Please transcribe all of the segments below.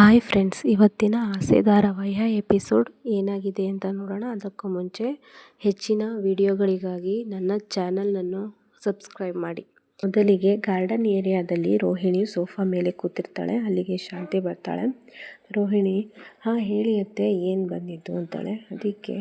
Hi friends, ಇವತ್ತಿನ ಆಸೆ ಧಾರಾವಾಹಿಯ episode ಏನಾಗಿದೆ ಅಂತ ನೋಡೋಣ. ಅದಕ್ಕೂ ಮುಂಚೆ ಹೆಚ್ಚಿನ ವಿಡಿಯೋಗಳಿಗಾಗಿ ನನ್ನ ಚಾನಲನ್ನು ಸಬ್ಸ್ಕ್ರೈಬ್ ಮಾಡಿ. ಮೊದಲಿಗೆ ಗಾರ್ಡನ್ ಏರಿಯಾದಲ್ಲಿ ರೋಹಿಣಿ ಸೋಫಾ ಮೇಲೆ ಕೂತಿರ್ತಾಳೆ. ಅಲ್ಲಿಗೆ ಶಾಂತಿ ಬರ್ತಾಳೆ. ರೋಹಿಣಿ, ಹಾಂ ಹೇಳಿ ಅತ್ತೆ ಏನು ಬಂದಿದ್ದು? ಅಂತಾಳೆ. ಅದಕ್ಕೆ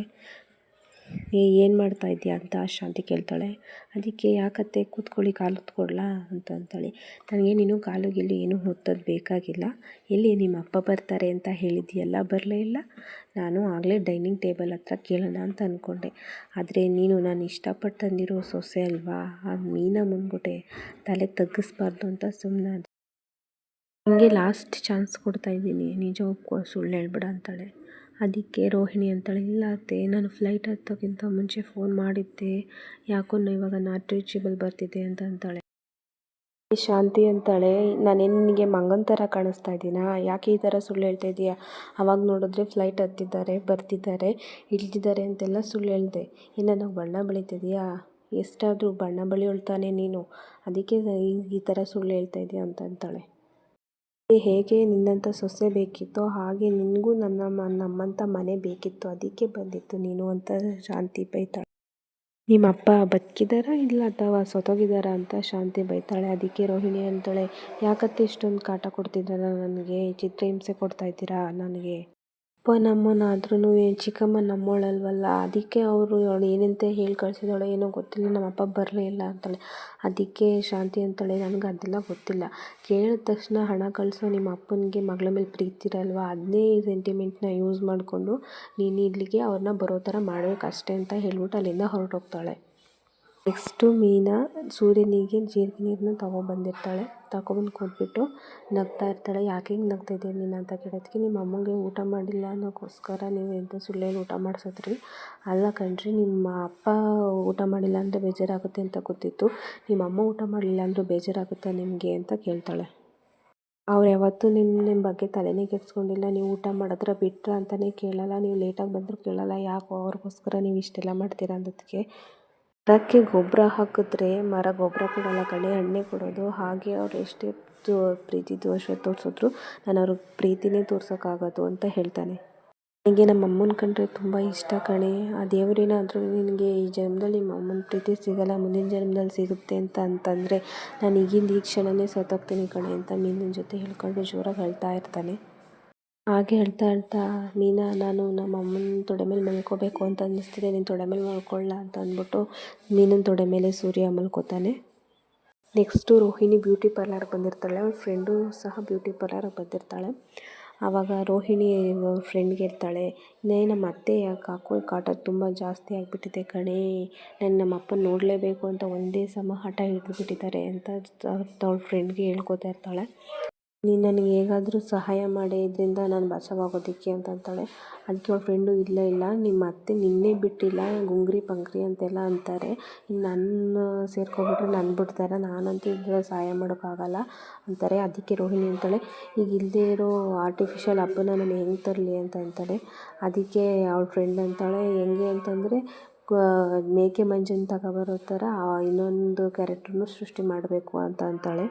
ಏನು ಮಾಡ್ತಾ ಇದೆಯಾ ಅಂತ ಶಾಂತಿ ಕೇಳ್ತಾಳೆ. ಅದಕ್ಕೆ ಯಾಕತ್ತೆ ಕೂತ್ಕೊಳ್ಳಿ, ಕಾಲು ಹೊತ್ಕೊಡ್ಲಾ? ಅಂತ ಅಂತಾಳೆ. ನನಗೆ ನೀನು ಕಾಲು ಗೀಲು ಏನು ಹೊತ್ತದ್ದು ಬೇಕಾಗಿಲ್ಲ. ಎಲ್ಲಿ ನಿಮ್ಮ ಅಪ್ಪ ಬರ್ತಾರೆ ಅಂತ ಹೇಳಿದ್ಯಲ್ಲ, ಬರಲೇ ಇಲ್ಲ. ನಾನು ಆಗಲೇ ಡೈನಿಂಗ್ ಟೇಬಲ್ ಹತ್ರ ಕೇಳೋಣ ಅಂತ ಅಂದ್ಕೊಂಡೆ ಆದರೆ ನೀನು ನಾನು ಇಷ್ಟಪಟ್ಟು ತಂದಿರೋ ಸೊಸೆ ಅಲ್ವಾ? ಆ ಮೀನ ಮುಂದ್ಬಿಟ್ಟೆ ತಲೆ ತಗ್ಗಿಸ್ಬಾರ್ದು ಅಂತ ಸುಮ್ಮನೆ ನಿಮಗೆ ಲಾಸ್ಟ್ ಚಾನ್ಸ್ ಕೊಡ್ತಾ ಇದ್ದೀನಿ. ನಿಜ ಒಪ್ಕೋ ಸುಳ್ಳು ಹೇಳ್ಬಿಡ ಅಂತಾಳೆ. ಅದಕ್ಕೆ ರೋಹಿಣಿ ಅಂತಾಳೆ, ಇಲ್ಲ ಅತ್ತೆ, ನಾನು ಫ್ಲೈಟ್ ಹತ್ತೋಕ್ಕಿಂತ ಮುಂಚೆ ಫೋನ್ ಮಾಡಿದ್ದೆ. ಯಾಕೋ ಇವಾಗ ನಾಟ್ ರೀಚೇಬಲ್ ಬರ್ತಿದೆ ಅಂತ ಅಂತಾಳೆ. ಶಾಂತಿ ಅಂತಾಳೆ, ನಾನು ನಿನಗೆ ಮಂಗನ ಥರ ಕಾಣಿಸ್ತಾ ಇದ್ದೀನಾ ಯಾಕೆ ಈ ಥರ ಸುಳ್ಳು ಹೇಳ್ತಾ ಇದೀಯಾ? ಅವಾಗ ನೋಡಿದ್ರೆ ಫ್ಲೈಟ್ ಹತ್ತಿದ್ದಾರೆ, ಬರ್ತಿದ್ದಾರೆ, ಇಳಿದಿದ್ದಾರೆ ಅಂತೆಲ್ಲ ಸುಳ್ಳು ಹೇಳ್ದೆ. ಇನ್ನು ನಾವು ಬಣ್ಣ ಬೆಳೀತಿದೆಯಾ? ಎಷ್ಟಾದರೂ ಬಣ್ಣ ಬಳಿಯೋಳ್ತಾನೆ ನೀನು. ಅದಕ್ಕೆ ಈ ಥರ ಸುಳ್ಳು ಹೇಳ್ತಾ ಇದೀಯ ಅಂತ ಅಂತಾಳೆ. ಹೇಗೆ ನಿನ್ನಂಥ ಸೊಸೆ ಬೇಕಿತ್ತೋ ಹಾಗೆ ನಿನಗೂ ನನ್ನ ನಮ್ಮಂಥ ಮನೆ ಬೇಕಿತ್ತು. ಅದಕ್ಕೆ ಬಂದಿತ್ತು. ನೀನು ಅಂತ ಶಾಂತಿ ಬೈತಾಳೆ. ನಿಮ್ಮ ಅಪ್ಪ ಬದುಕಿದಾರಾ ಇಲ್ಲ ಅಥವಾ ಸೊತೋಗಿದ್ದಾರಾ ಅಂತ ಶಾಂತಿ ಬೈತಾಳೆ. ಅದಕ್ಕೆ ರೋಹಿಣಿ ಅಂತಾಳೆ, ಯಾಕತ್ತೆ ಇಷ್ಟೊಂದು ಕಾಟ ಕೊಡ್ತಿದ್ದಾರ? ನನಗೆ ಚಿತ್ರಹಿಂಸೆ ಕೊಡ್ತಾ ಇದ್ದೀರಾ? ನನಗೆ ಅಪ್ಪ ಏನು ಚಿಕ್ಕಮ್ಮ ನಮ್ಮೋಳಲ್ವಲ್ಲ? ಅದಕ್ಕೆ ಅವರು ಅವಳು ಏನಂತ ಹೇಳಿ ಕಳ್ಸಿದ್ದಾಳೋ ಏನೋ ಗೊತ್ತಿಲ್ಲ, ನಮ್ಮಪ್ಪ ಬರಲೇ ಇಲ್ಲ ಅಂತಾಳೆ. ಅದಕ್ಕೆ ಶಾಂತಿ ಅಂತಾಳೆ, ನನಗೆ ಅದೆಲ್ಲ ಗೊತ್ತಿಲ್ಲ. ಕೇಳಿದ ತಕ್ಷಣ ಹಣ ಕಳಿಸೋ ನಿಮ್ಮ ಅಪ್ಪನಿಗೆ ಮಗಳ ಮೇಲೆ ಪ್ರೀತಿ ಇರಲ್ವಾ ಅದನ್ನೇ ಈ ಸೆಂಟಿಮೆಂಟ್ನ ಯೂಸ್ ಮಾಡಿಕೊಂಡು ನೀನು ಇಲ್ಲಿಗೆ ಅವ್ರನ್ನ ಬರೋ ಥರ ಮಾಡಬೇಕಷ್ಟೇ ಅಂತ ಹೇಳ್ಬಿಟ್ಟು ಅಲ್ಲಿಂದ ಹೊರಟೋಗ್ತಾಳೆ. ನೆಕ್ಸ್ಟು ಮೀನಾ ಸೂರ್ಯನಿಗೆ ಜೀರಿಗೆ ನೀರನ್ನ ತಗೊಬಂದಿರ್ತಾಳೆ? ತಗೊಬಂದು ಕೊಟ್ಬಿಟ್ಟು ನಗ್ತಾ ಇರ್ತಾಳೆ. ಯಾಕೆ ಹಿಂಗೆ ನಗ್ತಾ ಇದೆಯಾ ನೀನು ಅಂತ ಕೇಳೋದಕ್ಕೆ ನಿಮ್ಮ ಅಮ್ಮಂಗೆ ಊಟ ಮಾಡಿಲ್ಲ. ಅನ್ನೋಕ್ಕೋಸ್ಕರ ನೀವು ಎಂಥ ಸುಳ್ಳೇನು ಊಟ ಮಾಡಿಸಿದ್ರಿ ಅಲ್ಲ ಕಣ್ರಿ, ನಿಮ್ಮ ಅಪ್ಪ ಊಟ ಮಾಡಿಲ್ಲ ಅಂದರೆ ಬೇಜಾರಾಗುತ್ತೆ ಅಂತ ಗೊತ್ತಿತ್ತು. ನಿಮ್ಮ ಅಮ್ಮ ಊಟ ಮಾಡಲಿಲ್ಲ ಅಂದರೂ ಬೇಜಾರಾಗುತ್ತಾ ನಿಮಗೆ ಅಂತ ಕೇಳ್ತಾಳೆ. ಅವ್ರು ಯಾವತ್ತೂ ನಿಮ್ಮ ನಿಮ್ಮ ಬಗ್ಗೆ ತಲೆನೇ ಕೆಡಿಸ್ಕೊಂಡಿಲ್ಲ. ನೀವು ಊಟ ಮಾಡಿದ್ರೆ ಬಿಟ್ಟರೆ ಅಂತಲೇ ಕೇಳಲ್ಲ. ನೀವು ಲೇಟಾಗಿ ಬಂದರೂ ಕೇಳಲ್ಲ. ಯಾಕೋ ಅವ್ರಿಗೋಸ್ಕರ ನೀವು ಇಷ್ಟೆಲ್ಲ ಮಾಡ್ತೀರಾ ಅಂದದಕ್ಕೆ ಮರಕ್ಕೆ ಗೊಬ್ಬರ ಹಾಕಿದ್ರೆ ಮರ ಗೊಬ್ಬರ ಕೊಡಲ್ಲ ಕಣೆ ಹಣ್ಣೇ ಕೊಡೋದು. ಹಾಗೆ ಅವ್ರು ಎಷ್ಟೇ ಪ್ರೀತಿ ದ್ವೇಷ ತೋರಿಸಿದ್ರು ನಾನು ಅವ್ರಿಗೆ ಪ್ರೀತಿನೇ ತೋರ್ಸೋಕ್ಕಾಗೋದು ಅಂತ ಹೇಳ್ತಾನೆ. ನನಗೆ ನಮ್ಮ ಅಮ್ಮನ ಕಂಡ್ರೆ ತುಂಬ ಇಷ್ಟ ಕಣೆ. ಆ ದೇವರೇನಾದರೂ ನಿನಗೆ ಈ ಜನ್ಮದಲ್ಲಿ ನಿಮ್ಮ ಅಮ್ಮನ ಪ್ರೀತಿ ಸಿಗಲ್ಲ, ಮುಂದಿನ ಜನ್ಮದಲ್ಲಿ ಸಿಗುತ್ತೆ ಅಂತ ಅಂತಂದರೆ ನಾನು ಈಗಿಂದ ಈ ಕ್ಷಣನೇ ಸತ್ತೋಗ್ತೀನಿ ಕಣೆ ಅಂತ ಮೀನಿನ ಜೊತೆ ಹೇಳ್ಕೊಂಡು ಜೋರಾಗಿ ಅಳ್ತಾ ಇರ್ತಾನೆ. ಹಾಗೆ ಹೇಳ್ತಾ ಹೇಳ್ತಾ, ಮೀನಾ, ನಾನು ನಮ್ಮ ಅಮ್ಮನ ತೊಡೆ ಮೇಲೆ ಮಲ್ಕೋಬೇಕು ಅಂತ ಅನ್ನಿಸ್ತಿದೆ. ನೀನು ತೊಡೆ ಮೇಲೆ ಮಲ್ಕೊಳ್ಳ ಅಂತ ಅಂದ್ಬಿಟ್ಟು ಮೀನಿನ ತೊಡೆ ಮೇಲೆ ಸೂರ್ಯ ಮಲ್ಕೋತಾನೆ. ನೆಕ್ಸ್ಟು ರೋಹಿಣಿ ಬ್ಯೂಟಿ ಪಾರ್ಲರ್ಗೆ ಬಂದಿರ್ತಾಳೆ. ಅವ್ರ ಫ್ರೆಂಡು ಸಹ ಬ್ಯೂಟಿ ಪಾರ್ಲರ್ಗೆ ಬಂದಿರ್ತಾಳೆ. ಆವಾಗ ರೋಹಿಣಿ ಅವ್ರ ಫ್ರೆಂಡ್ಗೆ ಇರ್ತಾಳೆ ನೇ, ನಮ್ಮ ಅತ್ತೆ ಯಾಕೆ ಹಾಕೋ ಕಾಟ ತುಂಬ ಜಾಸ್ತಿ ಆಗಿಬಿಟ್ಟಿದೆ ಕಣೇ. ನಾನು ನಮ್ಮ ಅಪ್ಪ ನೋಡಲೇಬೇಕು ಅಂತ ಒಂದೇ ಸಮ ಹಠ ಹಿಡಿದುಬಿಟ್ಟಿದ್ದಾರೆ ಅಂತ ಅವಳ ಫ್ರೆಂಡ್ಗೆ ಹೇಳ್ಕೊತಾ ಇರ್ತಾಳೆ. ನೀನು ನನಗೆ ಹೇಗಾದರೂ ಸಹಾಯ ಮಾಡಿ, ಇದರಿಂದ ನಾನು ಬಚಾವಾಗೋದಕ್ಕೆ ಅಂತ ಅಂತಾಳೆ. ಅದಕ್ಕೆ ಅವ್ಳ ಫ್ರೆಂಡು ಇಲ್ಲ ಇಲ್ಲ, ನಿಮ್ಮ ಅತ್ತೆ ನಿನ್ನೆ ಬಿಟ್ಟಿಲ್ಲ, ಗುಂಗ್ರಿ ಪಂಗ್ರಿ ಅಂತೆಲ್ಲ ಅಂತಾರೆ. ನನ್ನ ಸೇರ್ಕೊಬಿಟ್ರೆ ನನ್ನ ಬಿಡ್ತಾರೆ, ನಾನಂತೂ ಇದ್ರ ಸಹಾಯ ಮಾಡೋಕ್ಕಾಗಲ್ಲ ಅಂತಾರೆ. ಅದಕ್ಕೆ ರೋಹಿಣಿ ಅಂತಾಳೆ, ಈಗ ಇಲ್ಲದೇ ಇರೋ ಆರ್ಟಿಫಿಷಿಯಲ್ ಹಬ್ಬನ ನಾನು ಹೆಂಗೆ ತರಲಿ ಅಂತ ಅಂತಾಳೆ. ಅದಕ್ಕೆ ಅವಳ ಫ್ರೆಂಡ್ ಅಂತಾಳೆ, ಹೆಂಗೆ ಅಂತಂದರೆ ಮೇಕೆ ಮಂಜನ ತಗೊಬರೋ ಥರ ಇನ್ನೊಂದು ಕ್ಯಾರೆಕ್ಟ್ರನ್ನು ಸೃಷ್ಟಿ ಮಾಡಬೇಕು ಅಂತ ಅಂತಾಳೆ.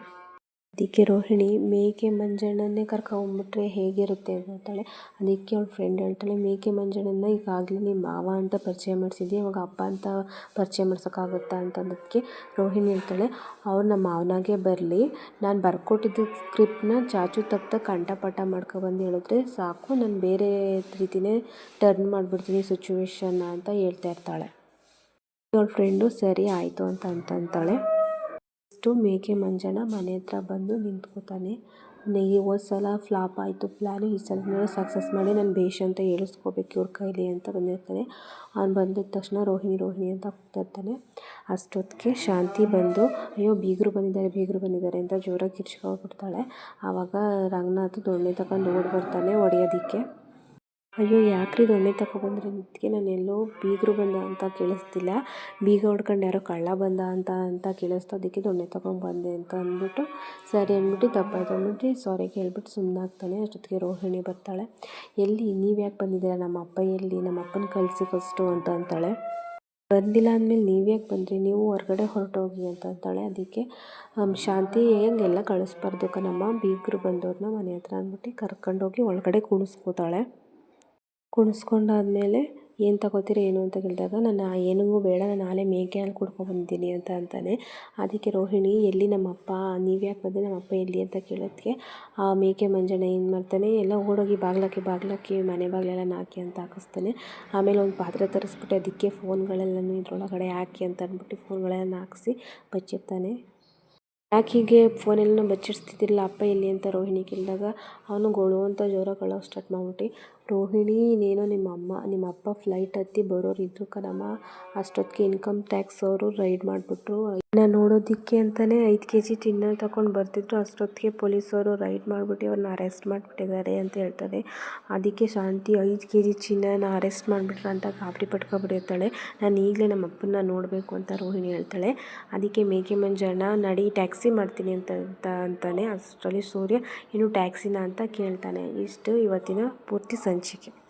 ಅದಕ್ಕೆ ರೋಹಿಣಿ, ಮೇಕೆ ಮಂಜಣ್ಣನ್ನೇ ಕರ್ಕೊಂಬಿಟ್ರೆ ಹೇಗಿರುತ್ತೆ ಅಂತ ಹೇಳ್ತಾಳೆ ಅದಕ್ಕೆ ಅವ್ಳ ಫ್ರೆಂಡ್ ಹೇಳ್ತಾಳೆ, ಮೇಕೆ ಮಂಜಣ್ಣನ ಈಗಾಗಲೇ ನಿಮ್ಮ ಮಾವ ಅಂತ ಪರಿಚಯ ಮಾಡಿಸಿದ್ದೆ ಅವಾಗ ಅಪ್ಪ ಅಂತ ಪರಿಚಯ ಮಾಡ್ಸೋಕ್ಕಾಗುತ್ತಾ? ಅಂತ ಅಂದಕ್ಕೆ ರೋಹಿಣಿ ಹೇಳ್ತಾಳೆ, ಅವ್ರು ನಮ್ಮ ಮಾವನಾಗೆ ಬರಲಿ. ನಾನು ಬರ್ಕೊಟ್ಟಿದ್ದ ಸ್ಕ್ರಿಪ್ಟ್ನ ಚಾಚು ತಪ್ಪ ಕಂಠಪಾಠ ಮಾಡ್ಕೊಬಂದು ಹೇಳಿದ್ರೆ ಸಾಕು. ನಾನು ಬೇರೆ ರೀತಿನೇ ಟರ್ನ್ ಮಾಡಿಬಿಡ್ತೀನಿ ಸಿಚುವೇಶನ್ನ ಅಂತ ಹೇಳ್ತಾ ಇರ್ತಾಳೆ. ಅವಳ ಫ್ರೆಂಡು ಸರಿ ಆಯಿತು ಅಂತ ಅಂತಂತಾಳೆ ನೆಕ್ಸ್ಟು ಮೇಕೆ ಮಂಜಣ್ಣ ಮನೆ ಹತ್ರ ಬಂದು ನಿಂತ್ಕೋತಾನೆ. ನನಗೆ ಹೋದ ಸಲ ಫ್ಲಾಪ್ ಆಯಿತು ಪ್ಲ್ಯಾನು ಈ ಸಲ ಸಕ್ಸಸ್ ಮಾಡಿ. ನಾನು ಭೇಷ್ ಅಂತ ಹೇಳಿಸ್ಕೋಬೇಕು. ಇವ್ರ ಕೈಲಿ ಅಂತ ಬಂದಿರ್ತಾನೆ. ಅವ್ನು ಬಂದಿದ್ದ ತಕ್ಷಣ ರೋಹಿಣಿ ರೋಹಿಣಿ ಅಂತ ಕೂತಿರ್ತಾನೆ ಅಷ್ಟೊತ್ತಿಗೆ ಶಾಂತಿ ಬಂದು, ಅಯ್ಯೋ, ಬೀಗರು ಬಂದಿದ್ದಾರೆ ಬೀಗರು ಬಂದಿದ್ದಾರೆ ಅಂತ ಜೋರಾಗಿ ಕಿರ್ಚ್ಕೊಂಡ್ಬಿಡ್ತಾಳೆ ಆವಾಗ ರಂಗನಾಥ್ ದೊಣ್ಣೆ ತಗೊಂಡು ಓಡ್ಬರ್ತಾನೆ ಹೊಡೆಯೋದಕ್ಕೆ ಅಯ್ಯೋ, ಯಾಕ್ರಿ ದೊಣ್ಣೆ ತಗೊಬಂದ್ರೆ ಅದಕ್ಕೆ ನಾನು ಎಲ್ಲೋ ಬೀಗರು ಬಂದ ಅಂತ ಕೇಳಿಸ್ತಿಲ್ಲ. ಬೀಗ ಹೊಡ್ಕೊಂಡು ಯಾರೋ ಕಳ್ಳ ಬಂದ ಅಂತ ಅಂತ ಕೇಳಿಸ್ತು. ಅದಕ್ಕೆ ದೊಣ್ಣೆ ಬಂದೆ ಅಂತ ಅಂದ್ಬಿಟ್ಟು, ಸರಿ ಅಂದ್ಬಿಟ್ಟು ತಪ್ಪಾಯ್ತು ಅಂದ್ಬಿಟ್ಟು ಸಾರಿ ಕೇಳ್ಬಿಟ್ಟು ಸುಮ್ಮನಾಗ್ತಾನೆ ಅಷ್ಟೊತ್ತಿಗೆ ರೋಹಿಣಿ ಬರ್ತಾಳೆ. ಎಲ್ಲಿ? ನೀವು ಯಾಕೆ ಬಂದಿದ್ದೀರಾ? ನಮ್ಮ ಅಪ್ಪ ಎಲ್ಲಿ? ನಮ್ಮ ಅಪ್ಪನ ಕಳಿಸಿ ಫಸ್ಟು ಅಂತ ಅಂತಾಳೆ. ಬಂದಿಲ್ಲ ಅಂದಮೇಲೆ ನೀವು ಯಾಕೆ ಬಂದ್ರಿ? ನೀವು ಹೊರಗಡೆ ಹೊರಟೋಗಿ ಅಂತ ಅಂತಾಳೆ. ಅದಕ್ಕೆ ಶಾಂತಿ ಹೆಂಗೆಲ್ಲ ಕಳಿಸ್ಬಾರ್ದು ಕಣಮ್ಮ? ಬೀಗರು ಬಂದವ್ರನ್ನ ಮನೆ ಹತ್ರ ಅಂದ್ಬಿಟ್ಟು ಕರ್ಕೊಂಡೋಗಿ ಒಳಗಡೆ ಕುಣಿಸ್ಕೋತಾಳೆ ಕುಣಿಸ್ಕೊಂಡಾದ್ಮೇಲೆ ಏನು ತಗೋತೀರಿ, ಏನು ಅಂತ ಕೇಳಿದಾಗ ನಾನು ಏನೂ ಬೇಡ, ನಾನು ಮೇಕೆ ಹಾಲು ಕುಡ್ಕೊಂಬಂದಿದ್ದೀನಿ ಅಂತ ಅಂತಾನೆ. ಅದಕ್ಕೆ ರೋಹಿಣಿ, ಎಲ್ಲಿ ನಮ್ಮಪ್ಪ? ನೀವು ಯಾಕೆ ಬಂದೆ? ನಮ್ಮಪ್ಪ ಎಲ್ಲಿ? ಅಂತ ಕೇಳೋದಕ್ಕೆ ಆ ಮೇಕೆ ಮಂಜಣ್ಣ ಏನು ಮಾಡ್ತಾನೆ, ಎಲ್ಲ ಓಡೋಗಿ ಬಾಗ್ಲಕ್ಕೆ ಬಾಗ್ಲಕ್ಕೆ, ಮನೆ ಬಾಗಿಲೆಲ್ಲ ನಾಕಿ ಅಂತ ಹಾಕಿಸ್ತಾನೆ. ಆಮೇಲೆ ಒಂದು ಪಾತ್ರೆ ತರಿಸ್ಬಿಟ್ಟು, ಅದಕ್ಕೆ ಫೋನ್ಗಳೆಲ್ಲನೂ ಇದರೊಳಗಡೆ ಹಾಕಿ ಅಂತ ಅಂದ್ಬಿಟ್ಟು ಫೋನ್ಗಳೆಲ್ಲ ಹಾಕಿಸಿ ಬಚ್ಚಿರ್ತಾನೆ ಯಾಕೆ ಹೀಗೆ ಫೋನೆಲ್ಲ ಬಚ್ಚಿಡ್ಸ್ತಿದ್ದಿಲ್ಲ ಅಪ್ಪ ಎಲ್ಲಿ ಅಂತ ರೋಹಿಣಿ ಕೇಳಿದಾಗ, ಅವನು ಗೊಳು ಅಂತ ಜೋರಾಗಿ ಸ್ಟಾರ್ಟ್ ಮಾಡ್ಬಿಟ್ಟು. ರೋಹಿಣಿ, ನೀನು ನಿಮ್ಮ ಅಮ್ಮ, ನಿಮ್ಮ ಅಪ್ಪ ಫ್ಲೈಟ್ ಹತ್ತಿ ಬರೋರು ಇದ್ರು ಕಣಮ್ಮ, ಅಷ್ಟೊತ್ತಿಗೆ ಇನ್ಕಮ್ ಟ್ಯಾಕ್ಸ್ ಅವರು ರೈಡ್ ಮಾಡಿಬಿಟ್ರು. ನಾನು ನೋಡೋದಕ್ಕೆ ಅಂತಲೇ ಐದು ಕೆ ಜಿ ಚಿನ್ನ ತಗೊಂಡು ಬರ್ತಿದ್ರು. ಅಷ್ಟೊತ್ತಿಗೆ ಪೊಲೀಸವರು ರೈಡ್ ಮಾಡಿಬಿಟ್ಟು ಅವ್ರನ್ನ ಅರೆಸ್ಟ್ ಮಾಡ್ಬಿಟ್ಟಿದ್ದಾರೆ ಅಂತ ಹೇಳ್ತಾರೆ. ಅದಕ್ಕೆ ಶಾಂತಿ ಐದು ಕೆ ಜಿ ಚಿನ್ನನ ಅರೆಸ್ಟ್ ಮಾಡ್ಬಿಟ್ರ ಅಂತ ಗಾಬರಿ ಪಟ್ಕೊಬಿಟ್ಟಿರ್ತಾಳೆ. ನಾನು ಈಗಲೇ ನಮ್ಮ ಅಪ್ಪನ ನೋಡಬೇಕು ಅಂತ ರೋಹಿಣಿ ಹೇಳ್ತಾಳೆ. ಅದಕ್ಕೆ ಮೇಕೆ ಮಂಜಣ್ಣ, ನಡಿ ಟ್ಯಾಕ್ಸಿ ಮಾಡ್ತೀನಿ ಅಂತ ಅಂತ ಅಂತಾನೆ. ಅಷ್ಟರಲ್ಲಿ ಸೂರ್ಯ, ಇನ್ನು ಟ್ಯಾಕ್ಸಿನ ಅಂತ ಕೇಳ್ತಾನೆ. ಇಷ್ಟು ಇವತ್ತಿನ ಪೂರ್ತಿ ಸಂಚಿಕೆ.